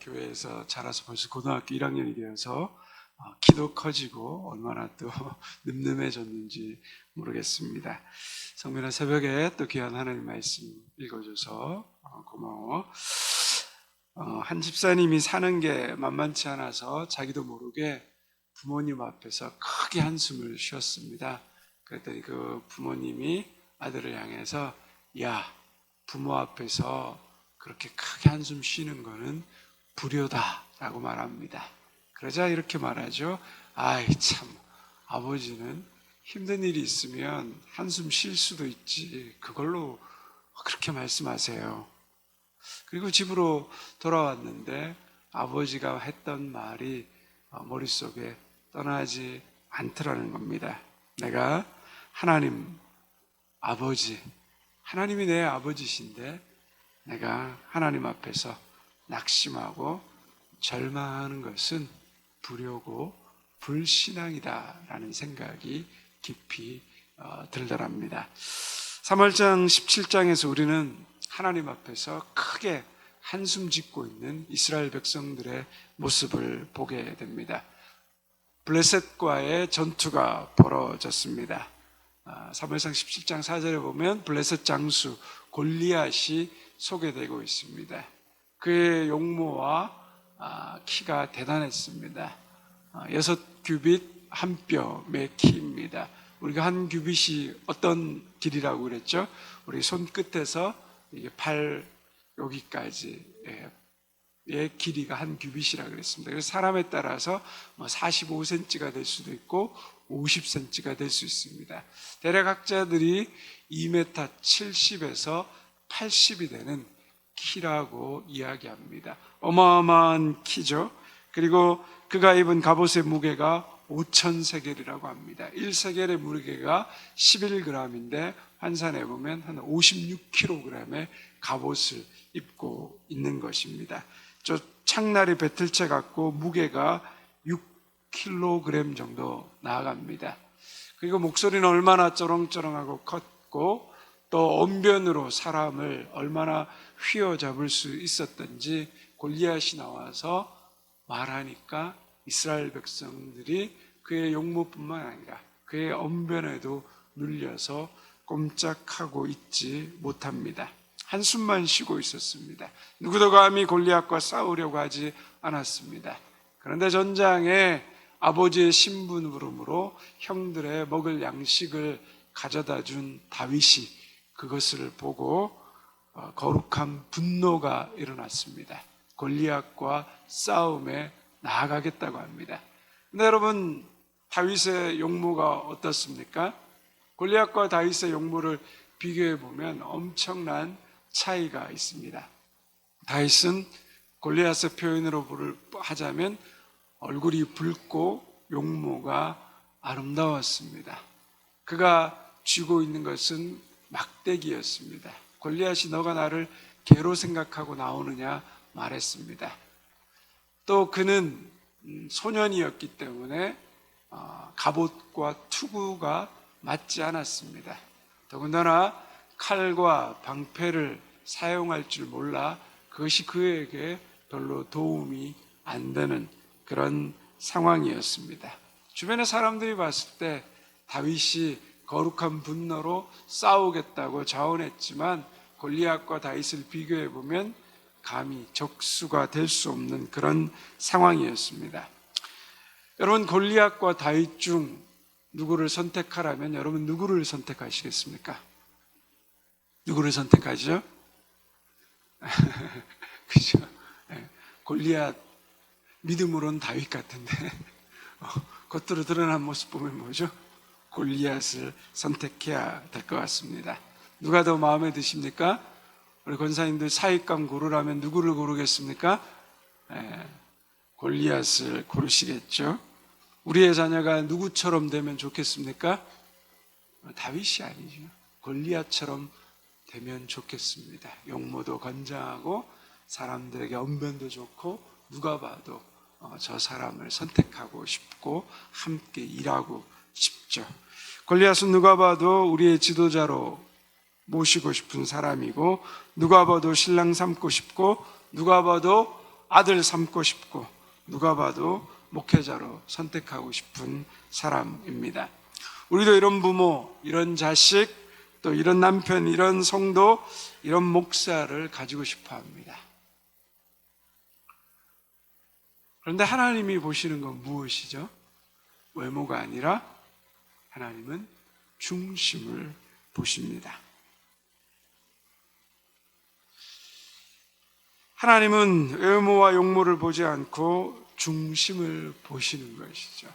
교회에서 자라서 벌써 고등학교 1학년이 되어서 어, 키도 커지고 얼마나 또 늠름해졌는지 모르겠습니다. 성민아 새벽에 또 귀한 하나님 말씀 읽어줘서 어, 고마워. 어, 한 집사님이 사는 게 만만치 않아서 자기도 모르게 부모님 앞에서 크게 한숨을 쉬었습니다. 그랬더니 그 부모님이 아들을 향해서 야 부모 앞에서 그렇게 크게 한숨 쉬는 거는 불효다라고 말합니다. 그러자 이렇게 말하죠. 아이 참 아버지는 힘든 일이 있으면 한숨 쉴 수도 있지. 그걸로 그렇게 말씀하세요. 그리고 집으로 돌아왔는데 아버지가 했던 말이 어, 머릿속에 떠나지 않더라는 겁니다. 내가 하나님 아버지, 하나님이 내 아버지신데 내가 하나님 앞에서 낙심하고 절망하는 것은 불효고 불신앙이다라는 생각이 깊이 어, 들더랍니다. 3월장 17장에서 우리는 하나님 앞에서 크게 한숨 짓고 있는 이스라엘 백성들의 모습을 보게 됩니다. 블레셋과의 전투가 벌어졌습니다. 아, 사무엘상 17장 4절에 보면 블레셋 장수 골리앗이 소개되고 있습니다. 그의 용모와 아, 키가 대단했습니다. 아, 여섯 규빗 한 뼘의 키입니다. 우리가 한 규빗이 어떤 길이라고 그랬죠? 우리 손끝에서 팔 여기까지 예, 의 길이가 한 규빗이라 그랬습니다. 그래서 사람에 따라서 뭐 45cm가 될 수도 있고 50cm가 될 수 있습니다. 대략 학자들이 2m 70에서 80이 되는 키라고 이야기합니다. 어마어마한 키죠. 그리고 그가 입은 갑옷의 무게가 5천 세겔이라고 합니다. 1세겔의 무게가 11g인데 환산해 보면 한 56kg의 갑옷을 입고 있는 것입니다. 저 창날이 배틀채 같고 무게가 6kg 정도 나아갑니다. 그리고 목소리는 얼마나 쩌렁쩌렁하고 컸고 또 언변으로 사람을 얼마나 휘어잡을 수 있었던지 골리앗이 나와서 말하니까 이스라엘 백성들이 그의 용모뿐만 아니라 그의 언변에도 눌려서 꼼짝하고 있지 못합니다. 한숨만 쉬고 있었습니다. 누구도 감히 골리앗과 싸우려고 하지 않았습니다. 그런데 전장에 아버지의 신분으로 형들의 먹을 양식을 가져다 준 다윗이 그것을 보고 어, 거룩한 분노가 일어났습니다. 골리앗과 싸움에 나아가겠다고 합니다. 근데 여러분 다윗의 용모가 어떻습니까? 골리앗과 다윗의 용모를 비교해 보면 엄청난 차이가 있습니다. 다윗은 골리앗의 표현으로 하자면 얼굴이 붉고 용모가 아름다웠습니다. 그가 쥐고 있는 것은 막대기였습니다. 골리앗이 너가 나를 개로 생각하고 나오느냐 말했습니다. 또 그는 음, 소년이었기 때문에 어, 갑옷과 투구가 맞지 않았습니다. 더군다나 칼과 방패를 사용할 줄 몰라 그것이 그에게 별로 도움이 안 되는 그런 상황이었습니다. 주변의 사람들이 봤을 때 다윗이 거룩한 분노로 싸우겠다고 자원했지만 골리앗과 다윗을 비교해 보면 감히 적수가 될 수 없는 그런 상황이었습니다. 여러분 골리앗과 다윗 중 누구를 선택하라면 여러분 누구를 선택하시겠습니까? 누구를 선택하죠? 그죠? 네. 골리앗 믿음으로는 다윗 같은데 어, 겉으로 드러난 모습 보면 뭐죠? 골리앗을 선택해야 될 것 같습니다. 누가 더 마음에 드십니까? 우리 권사님들 사익감 고르라면 누구를 고르겠습니까? 네. 골리앗을 고르시겠죠? 우리의 자녀가 누구처럼 되면 좋겠습니까? 다윗이 아니죠. 골리앗처럼 되면 좋겠습니다. 용모도 건장하고 사람들에게 언변도 좋고 누가 봐도 어, 저 사람을 선택하고 싶고 함께 일하고 싶죠. 골리앗은 누가 봐도 우리의 지도자로 모시고 싶은 사람이고 누가 봐도 신랑 삼고 싶고 누가 봐도 아들 삼고 싶고 누가 봐도 목회자로 선택하고 싶은 사람입니다. 우리도 이런 부모, 이런 자식, 또 이런 남편, 이런 성도, 이런 목사를 가지고 싶어 합니다. 그런데 하나님이 보시는 건 무엇이죠? 외모가 아니라 하나님은 중심을 보십니다. 하나님은 외모와 용모를 보지 않고 중심을 보시는 것이죠.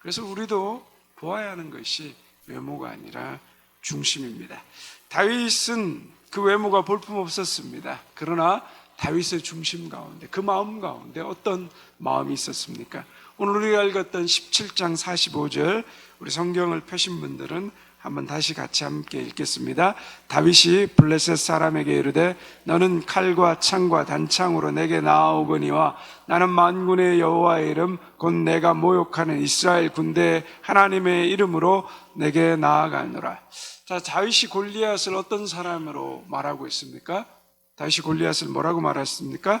그래서 우리도 보아야 하는 것이 외모가 아니라 중심입니다. 다윗은 그 외모가 볼품 없었습니다. 그러나 다윗의 중심 가운데 그 마음 가운데 어떤 마음이 있었습니까? 오늘 우리가 읽었던 17장 45절 우리 성경을 펴신 분들은 한번 다시 같이 함께 읽겠습니다. 다윗이 블레셋 사람에게 이르되 너는 칼과 창과 단창으로 내게 나아오거니와 나는 만군의 여호와의 이름 곧 내가 모욕하는 이스라엘 군대 하나님의 이름으로 내게 나아가노라. 자, 다윗이 골리앗을 어떤 사람으로 말하고 있습니까? 다윗이 골리앗을 뭐라고 말했습니까?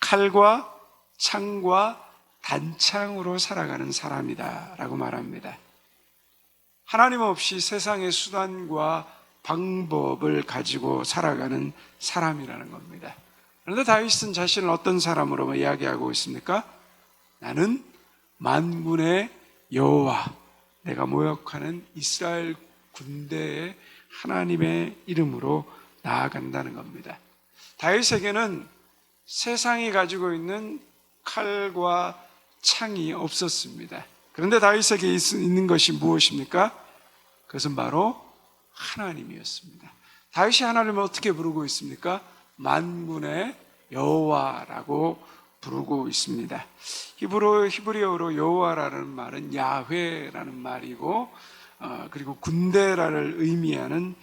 칼과 창과 단창으로 살아가는 사람이다 라고 말합니다. 하나님 없이 세상의 수단과 방법을 가지고 살아가는 사람이라는 겁니다. 그런데 다윗은 자신을 어떤 사람으로 이야기하고 있습니까? 나는 만군의 여호와, 내가 모욕하는 이스라엘 군대의 하나님의 이름으로 나아간다는 겁니다. 다윗에게는 세상이 가지고 있는 칼과 창이 없었습니다. 그런데 다윗에게 있는 것이 무엇입니까? 그것은 바로 하나님이었습니다. 다윗이 하나님을 어떻게 부르고 있습니까? 만군의 여호와라고 부르고 있습니다. 히브리 히브리어로 여호와라는 말은 야훼라는 말이고 어, 그리고 군대라를 의미하는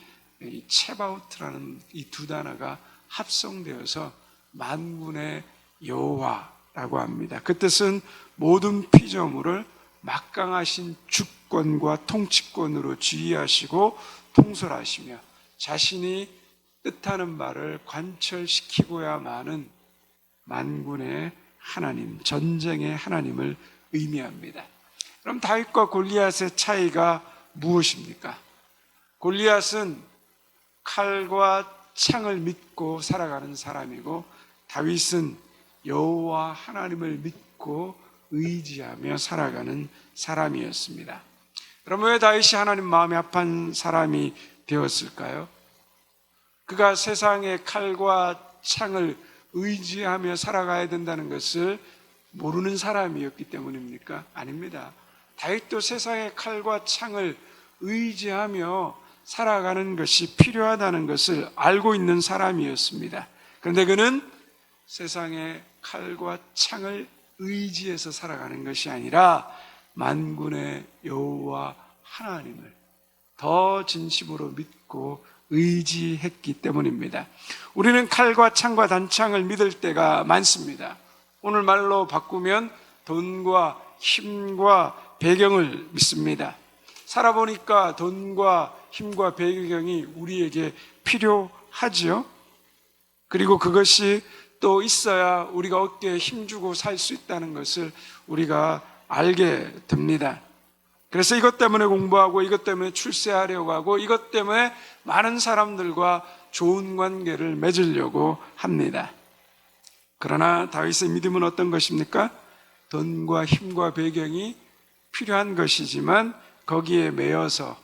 이 체바우트라는 이 두 단어가 합성되어서 만군의 여호와 라고 합니다. 그 뜻은 모든 피조물을 막강하신 주권과 통치권으로 지휘하시고 통솔하시며 자신이 뜻하는 말을 관철시키고야마는 만군의 하나님, 전쟁의 하나님을 의미합니다. 그럼 다윗과 골리앗의 차이가 무엇입니까? 골리앗은 칼과 창을 믿고 살아가는 사람이고 다윗은 여호와 하나님을 믿고 의지하며 살아가는 사람이었습니다. 그럼 왜 다윗이 하나님 마음에 합한 사람이 되었을까요? 그가 세상의 칼과 창을 의지하며 살아가야 된다는 것을 모르는 사람이었기 때문입니까? 아닙니다. 다윗도 세상의 칼과 창을 의지하며 살아가는 것이 필요하다는 것을 알고 있는 사람이었습니다. 그런데 그는 세상의 칼과 창을 의지해서 살아가는 것이 아니라 만군의 여호와 하나님을 더 진심으로 믿고 의지했기 때문입니다. 우리는 칼과 창과 단창을 믿을 때가 많습니다. 오늘 말로 바꾸면 돈과 힘과 배경을 믿습니다. 살아보니까 돈과 힘과 배경이 우리에게 필요하지요. 그리고 그것이 또 있어야 우리가 어깨에 힘주고 살 수 있다는 것을 우리가 알게 됩니다. 그래서 이것 때문에 공부하고 이것 때문에 출세하려고 하고 이것 때문에 많은 사람들과 좋은 관계를 맺으려고 합니다. 그러나 다윗의 믿음은 어떤 것입니까? 돈과 힘과 배경이 필요한 것이지만 거기에 매여서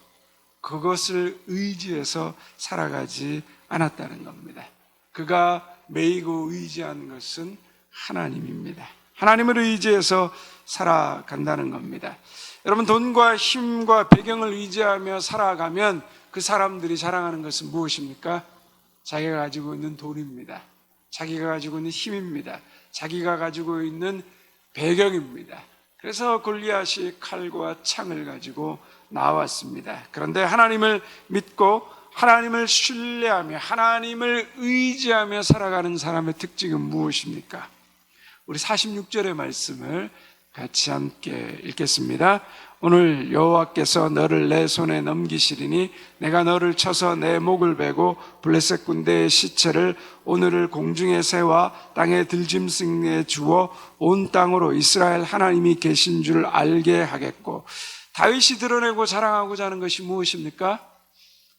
그것을 의지해서 살아가지 않았다는 겁니다. 그가 매이고 의지한 것은 하나님입니다. 하나님을 의지해서 살아간다는 겁니다. 여러분, 돈과 힘과 배경을 의지하며 살아가면 그 사람들이 자랑하는 것은 무엇입니까? 자기가 가지고 있는 돈입니다. 자기가 가지고 있는 힘입니다. 자기가 가지고 있는 배경입니다. 그래서 골리앗이 칼과 창을 가지고 나왔습니다. 그런데 하나님을 믿고 하나님을 신뢰하며 하나님을 의지하며 살아가는 사람의 특징은 무엇입니까? 우리 46절의 말씀을 같이 함께 읽겠습니다. 오늘 여호와께서 너를 내 손에 넘기시리니 내가 너를 쳐서 내 목을 베고 블레셋 군대의 시체를 오늘을 공중의 새와 땅의 들짐승에 주어 온 땅으로 이스라엘 하나님이 계신 줄 알게 하겠고 다윗이 드러내고 자랑하고자 하는 것이 무엇입니까?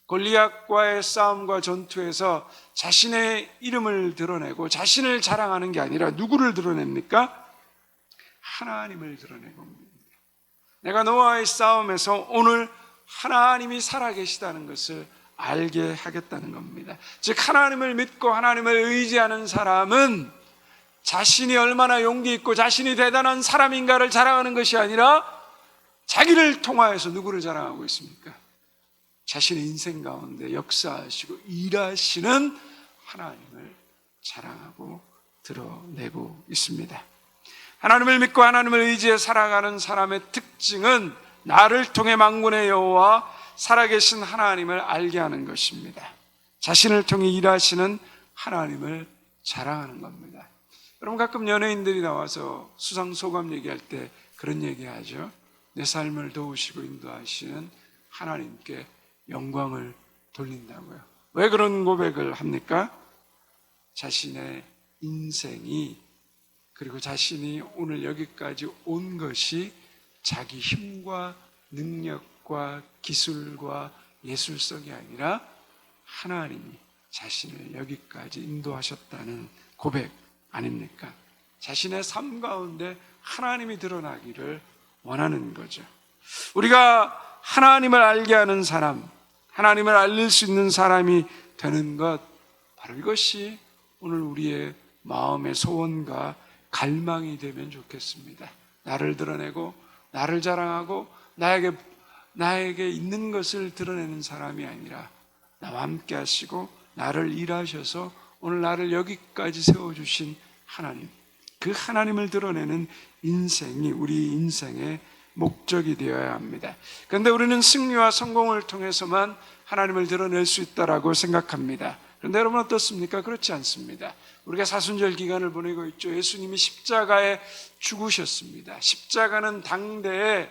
골리앗과의 싸움과 전투에서 자신의 이름을 드러내고 자신을 자랑하는 게 아니라 누구를 드러냅니까? 하나님을 드러내고. 내가 너와의 싸움에서 오늘 하나님이 살아계시다는 것을 알게 하겠다는 겁니다. 즉, 하나님을 믿고 하나님을 의지하는 사람은 자신이 얼마나 용기 있고 자신이 대단한 사람인가를 자랑하는 것이 아니라 자기를 통하여서 누구를 자랑하고 있습니까? 자신의 인생 가운데 역사하시고 일하시는 하나님을 자랑하고 드러내고 있습니다. 하나님을 믿고 하나님을 의지해 살아가는 사람의 특징은 나를 통해 망군의 여호와 살아계신 하나님을 알게 하는 것입니다. 자신을 통해 일하시는 하나님을 자랑하는 겁니다. 여러분 가끔 연예인들이 나와서 수상 소감 얘기할 때 그런 얘기하죠. 내 삶을 도우시고 인도하시는 하나님께 영광을 돌린다고요. 왜 그런 고백을 합니까? 자신의 인생이 그리고 자신이 오늘 여기까지 온 것이 자기 힘과 능력과 기술과 예술성이 아니라 하나님이 자신을 여기까지 인도하셨다는 고백 아닙니까? 자신의 삶 가운데 하나님이 드러나기를 원하는 거죠. 우리가 하나님을 알게 하는 사람, 하나님을 알릴 수 있는 사람이 되는 것, 바로 이것이 오늘 우리의 마음의 소원과 갈망이 되면 좋겠습니다. 나를 드러내고, 나를 자랑하고, 나에게, 나에게 있는 것을 드러내는 사람이 아니라, 나와 함께 하시고, 나를 일하셔서 오늘 나를 여기까지 세워 주신 하나님, 그 하나님을 드러내는 인생이 우리 인생의 목적이 되어야 합니다. 그런데 우리는 승리와 성공을 통해서만 하나님을 드러낼 수 있다라고 생각합니다. 그런데 여러분 어떻습니까? 그렇지 않습니다. 우리가 사순절 기간을 보내고 있죠. 예수님이 십자가에 죽으셨습니다. 십자가는 당대에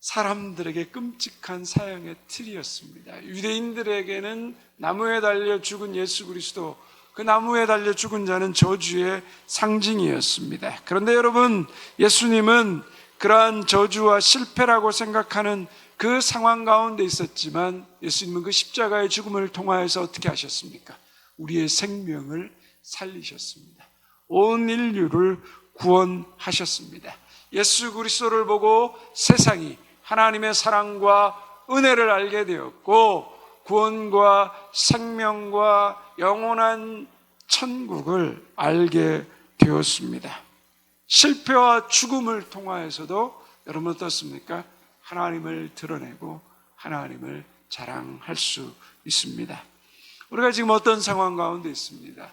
사람들에게 끔찍한 사형의 틀이었습니다. 유대인들에게는 나무에 달려 죽은 예수 그리스도 그 나무에 달려 죽은 자는 저주의 상징이었습니다. 그런데 여러분, 예수님은 그러한 저주와 실패라고 생각하는 그 상황 가운데 있었지만 예수님은 그 십자가의 죽음을 통하여서 어떻게 하셨습니까? 우리의 생명을 살리셨습니다. 온 인류를 구원하셨습니다. 예수 그리스도를 보고 세상이 하나님의 사랑과 은혜를 알게 되었고 구원과 생명과 영원한 천국을 알게 되었습니다. 실패와 죽음을 통하여서도 여러분 어떻습니까? 하나님을 드러내고 하나님을 자랑할 수 있습니다. 우리가 지금 어떤 상황 가운데 있습니다.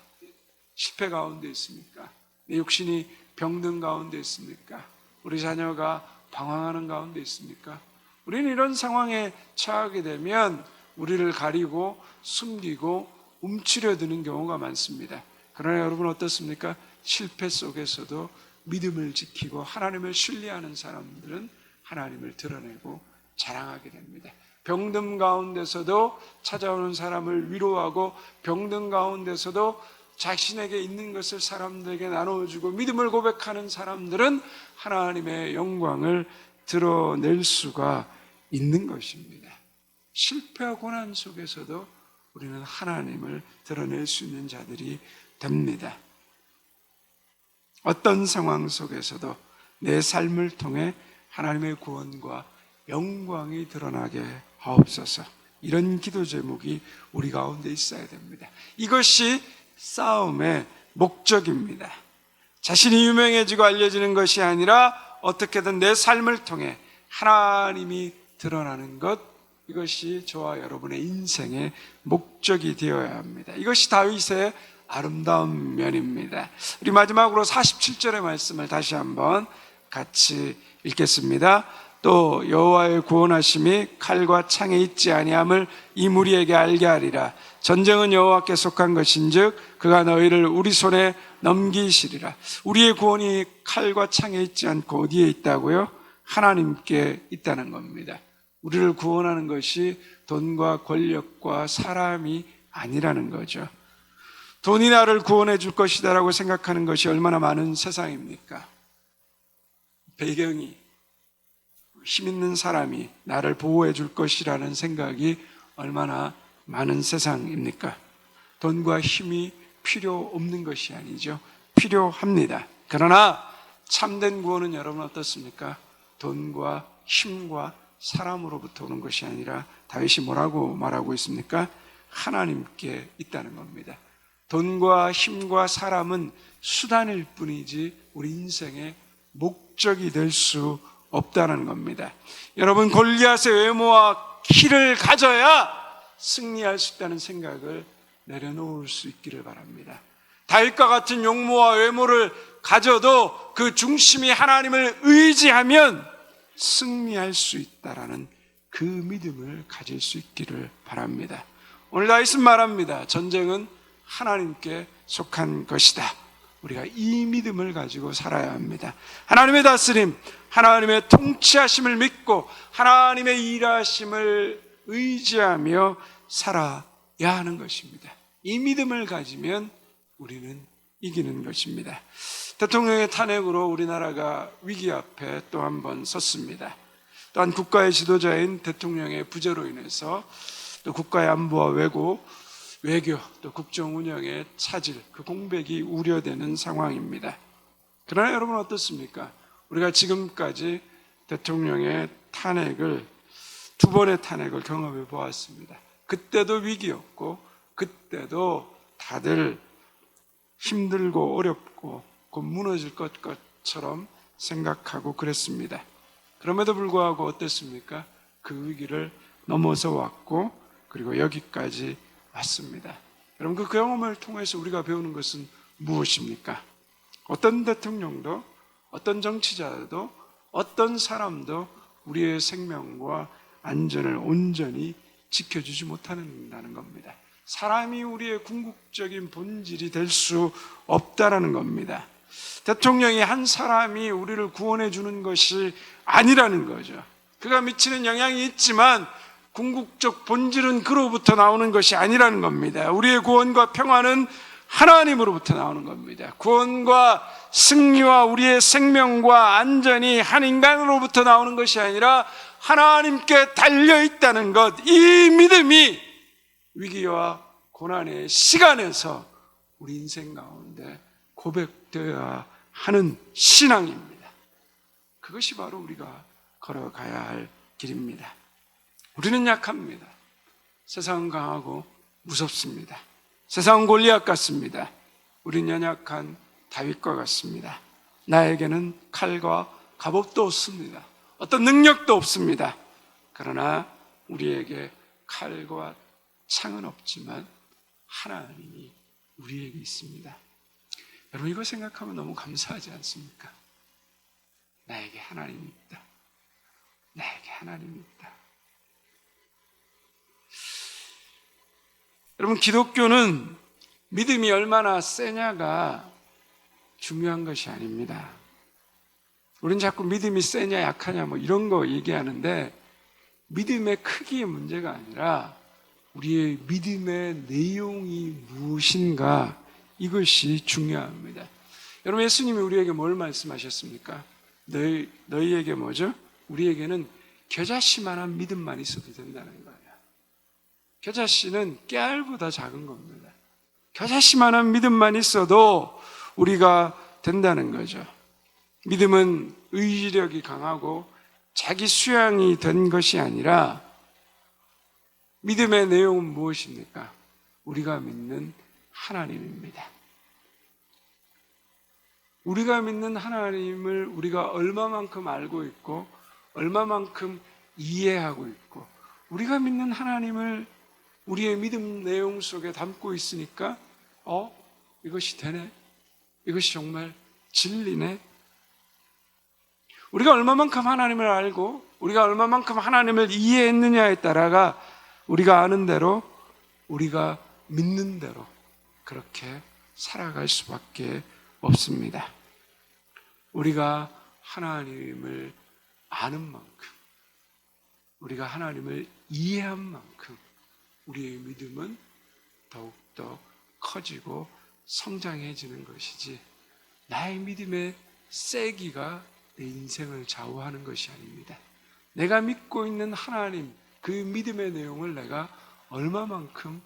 실패 가운데 있습니까? 내 육신이 병든 가운데 있습니까? 우리 자녀가 방황하는 가운데 있습니까? 우리는 이런 상황에 처하게 되면 우리를 가리고 숨기고 움츠려 드는 경우가 많습니다. 그러나 여러분 어떻습니까? 실패 속에서도 믿음을 지키고 하나님을 신뢰하는 사람들은 하나님을 드러내고 자랑하게 됩니다. 병든 가운데서도 찾아오는 사람을 위로하고 병든 가운데서도 자신에게 있는 것을 사람들에게 나눠주고 믿음을 고백하는 사람들은 하나님의 영광을 드러낼 수가 있는 것입니다. 실패와 고난 속에서도 우리는 하나님을 드러낼 수 있는 자들이 됩니다. 어떤 상황 속에서도 내 삶을 통해 하나님의 구원과 영광이 드러나게 하옵소서. 이런 기도 제목이 우리 가운데 있어야 됩니다. 이것이 싸움의 목적입니다. 자신이 유명해지고 알려지는 것이 아니라 어떻게든 내 삶을 통해 하나님이 드러나는 것, 이것이 저와 여러분의 인생의 목적이 되어야 합니다. 이것이 다윗의 아름다운 면입니다. 우리 마지막으로 47절의 말씀을 다시 한번 같이 읽겠습니다. 또 여호와의 구원하심이 칼과 창에 있지 아니함을 이 무리에게 알게 하리라 전쟁은 여호와께 속한 것인즉 그가 너희를 우리 손에 넘기시리라 우리의 구원이 칼과 창에 있지 않고 어디에 있다고요? 하나님께 있다는 겁니다 우리를 구원하는 것이 돈과 권력과 사람이 아니라는 거죠 돈이 나를 구원해 줄 것이다 라고 생각하는 것이 얼마나 많은 세상입니까? 배경이 힘 있는 사람이 나를 보호해 줄 것이라는 생각이 얼마나 많은 세상입니까? 돈과 힘이 필요 없는 것이 아니죠. 필요합니다. 그러나 참된 구원은 여러분 어떻습니까? 돈과 힘과 사람으로부터 오는 것이 아니라 다윗이 뭐라고 말하고 있습니까? 하나님께 있다는 겁니다. 돈과 힘과 사람은 수단일 뿐이지 우리 인생의 목적이 될 수 없다는 겁니다. 여러분 골리앗의 외모와 키를 가져야 승리할 수 있다는 생각을 내려놓을 수 있기를 바랍니다. 다윗과 같은 용모와 외모를 가져도 그 중심이 하나님을 의지하면 승리할 수 있다라는 그 믿음을 가질 수 있기를 바랍니다. 오늘 다윗은 말합니다. 전쟁은 하나님께 속한 것이다. 우리가 이 믿음을 가지고 살아야 합니다. 하나님의 다스림, 하나님의 통치하심을 믿고 하나님의 일하심을 의지하며 살아야 하는 것입니다. 이 믿음을 가지면 우리는 이기는 것입니다. 대통령의 탄핵으로 우리나라가 위기 앞에 또 한 번 섰습니다. 또한 국가의 지도자인 대통령의 부재로 인해서 또 국가의 안보와 외고, 외교, 또 국정 운영의 차질, 그 공백이 우려되는 상황입니다. 그러나 여러분 어떻습니까? 우리가 지금까지 대통령의 탄핵을 두 번의 탄핵을 경험해 보았습니다. 그때도 위기였고 그때도 다들 힘들고 어렵고 곧 무너질 것 것처럼 생각하고 그랬습니다. 그럼에도 불구하고 어땠습니까? 그 위기를 넘어서 왔고 그리고 여기까지 왔습니다. 여러분 그 경험을 통해서 우리가 배우는 것은 무엇입니까? 어떤 대통령도 어떤 정치자도 어떤 사람도 우리의 생명과 안전을 온전히 지켜주지 못한다는 겁니다. 사람이 우리의 궁극적인 본질이 될 수 없다라는 겁니다. 대통령이 한 사람이 우리를 구원해 주는 것이 아니라는 거죠. 그가 미치는 영향이 있지만 궁극적 본질은 그로부터 나오는 것이 아니라는 겁니다. 우리의 구원과 평화는 하나님으로부터 나오는 겁니다. 구원과 승리와 우리의 생명과 안전이 한 인간으로부터 나오는 것이 아니라 하나님께 달려 있다는 것, 이 믿음이 위기와 고난의 시간에서 우리 인생 가운데 고백되어야 하는 신앙입니다. 그것이 바로 우리가 걸어가야 할 길입니다. 우리는 약합니다. 세상은 강하고 무섭습니다. 세상은 골리앗 같습니다. 우린 연약한 다윗과 같습니다. 나에게는 칼과 갑옷도 없습니다. 어떤 능력도 없습니다. 그러나 우리에게 칼과 창은 없지만 하나님이 우리에게 있습니다. 여러분 이거 생각하면 너무 감사하지 않습니까? 나에게 하나님이 있다. 나에게 하나님이 있다. 여러분 기독교는 믿음이 얼마나 세냐가 중요한 것이 아닙니다. 우리는 자꾸 믿음이 세냐 약하냐 뭐 이런 거 얘기하는데 믿음의 크기의 문제가 아니라 우리의 믿음의 내용이 무엇인가 이것이 중요합니다. 여러분 예수님이 우리에게 뭘 말씀하셨습니까? 너희 너희에게 뭐죠? 우리에게는 겨자씨만한 믿음만 있어도 된다는 거예요. 겨자씨는 깨알보다 작은 겁니다. 겨자씨만한 믿음만 있어도 우리가 된다는 거죠. 믿음은 의지력이 강하고 자기 수양이 된 것이 아니라 믿음의 내용은 무엇입니까? 우리가 믿는 하나님입니다. 우리가 믿는 하나님을 우리가 얼마만큼 알고 있고 얼마만큼 이해하고 있고 우리가 믿는 하나님을 우리의 믿음 내용 속에 담고 있으니까 어 이것이 되네 이것이 정말 진리네 우리가 얼마만큼 하나님을 알고 우리가 얼마만큼 하나님을 이해했느냐에 따라가 우리가 아는 대로 우리가 믿는 대로 그렇게 살아갈 수밖에 없습니다. 우리가 하나님을 아는 만큼, 우리가 하나님을 이해한 만큼 우리의 믿음은 더욱더 커지고 성장해지는 것이지 나의 믿음의 세기가 내 인생을 좌우하는 것이 아닙니다. 내가 믿고 있는 하나님, 그 믿음의 내용을 내가 얼마만큼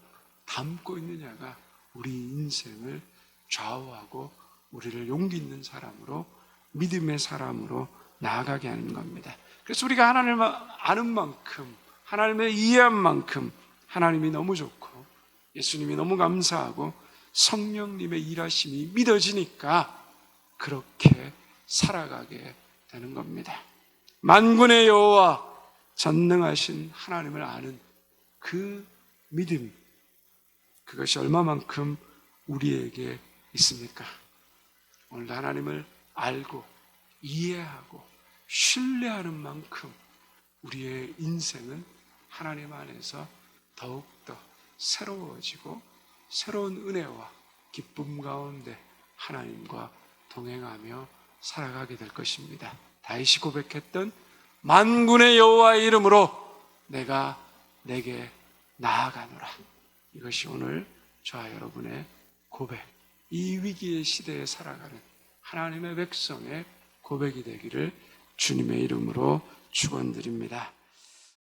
담고 있느냐가 우리 인생을 좌우하고 우리를 용기 있는 사람으로 믿음의 사람으로 나아가게 하는 겁니다. 그래서 우리가 하나님을 아는 만큼 하나님을 이해한 만큼 하나님이 너무 좋고 예수님이 너무 감사하고 성령님의 일하심이 믿어지니까 그렇게 살아가게 되는 겁니다. 만군의 여호와 전능하신 하나님을 아는 그 믿음 그것이 얼마만큼 우리에게 있습니까? 오늘 하나님을 알고 이해하고 신뢰하는 만큼 우리의 인생은 하나님 안에서 더욱더 새로워지고 새로운 은혜와 기쁨 가운데 하나님과 동행하며 살아가게 될 것입니다. 다윗이 고백했던 만군의 여호와의 이름으로 내가 내게 나아가노라. 이것이 오늘 저와 여러분의 고백, 이 위기의 시대에 살아가는 하나님의 백성의 고백이 되기를 주님의 이름으로 축원드립니다.